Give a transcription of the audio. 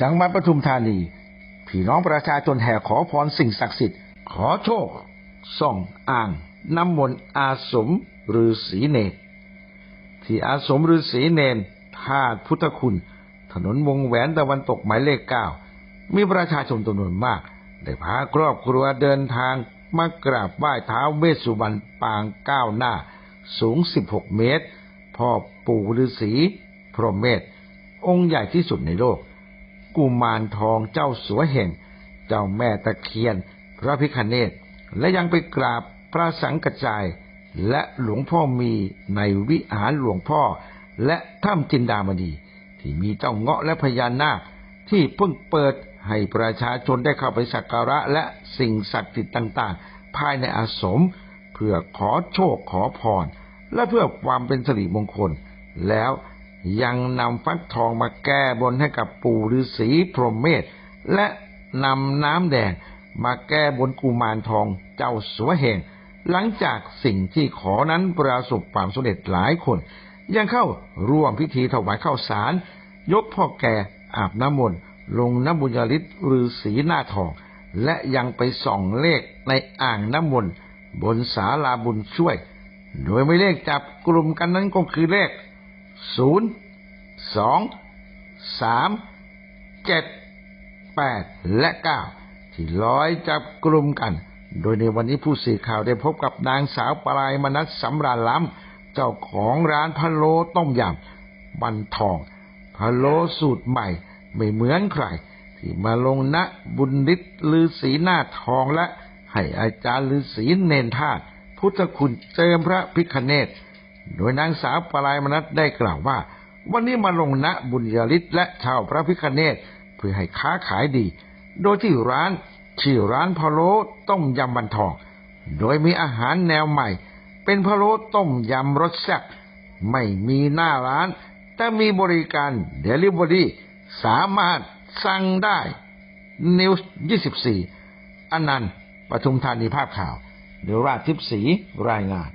จังหวัดปทุมธานี พี่น้องประชาชนแห่ขอพรสิ่งศักดิ์สิทธิ์ ขอโชค ส่องอ่าง น้ำมนต์อาสมฤาษีเนรที่อาสมฤาษีเนรธาตุพุทธคุณ ถนนวงแหวนตะวันตกหมายเลขเก้ามีประชาชนจำนวนมาก ได้พาครอบครัวเดินทางมากราบไหว้ท้าวเวสสุวรรณปางก้าวหน้า สูง 16 เมตร พ่อปู่ฤาษีพรหมเมธองค์ใหญ่ที่สุดในโลก กุมารทองเจ้าสัวเห่ง เจ้าแม่ตะเคียน พระพิคเนตและยังไปกราบพระสังกจาย และหลวงพ่อมีในวิหารหลวงพ่อ และถ้ำจินดามณีที่มีเจ้าเงาะและพญานาคที่เพิ่งเปิดให้ประชาชนได้เข้าไปสักการะและสิ่งศักดิ์สิทธิ์ต่างๆ ภายในอาสม เพื่อขอโชคขอพร และเพื่อความเป็นสิริมงคล แล้ว ยังนำฟักทองมาแก้บนให้กับปู่ฤาษีพรหมเมธและนำน้ำแดงมาแก้บนกุมารทองเจ้าสัวเหงหลังจากสิ่งที่ขอนั้นประสบความสำเร็จหลายคน ยังเข้าร่วมพิธีถวายข้าวสาร ยกพ่อแก่อาบน้ำมนต์ลงน้ำบุญญาฤทธิ์ฤาษีหน้าทอง และยังไปส่องเลขในอ่างน้ำมนต์บนศาลาบุญช่วย โดยไม่เลขจับกลุ่มกันนั้นก็คือเลข ศูนย์สองสามเจ็ดแปดและเก้าที่ร้อยจับกลุ่มกัน โดยในวันนี้ผู้สื่อข่าวได้พบกับนางสาวปลายมนัสสำราญล้ำเจ้าของร้านพะโล้ต้มยำบันทองพะโล้สูตรใหม่ไม่เหมือนใคร ที่มาลงณบุญฤทธิ์ลือศีหน้าทองและให้อาจารย์ลือศีเนนธาตุพุทธคุณเจิมพระพิคเนต โดยนางสาวปลายมนัสได้กล่าวว่า วันนี้มาลงณบุญญาฤทธิ์และชาวพระพิคเนตเพื่อให้ค้าขายดี โดยที่ร้านชื่อร้านพะโล้ต้มยำบันทอง โดยมีอาหารแนวใหม่ เป็นพะโล้ต้มยำรสแซ่บไม่มีหน้าร้าน แต่มีบริการเดลิเวอรี่สามารถสั่งได้นิวส์24 อนันต์ปทุมธานีภาพข่าวเดวราชทิพย์ศรีรายงาน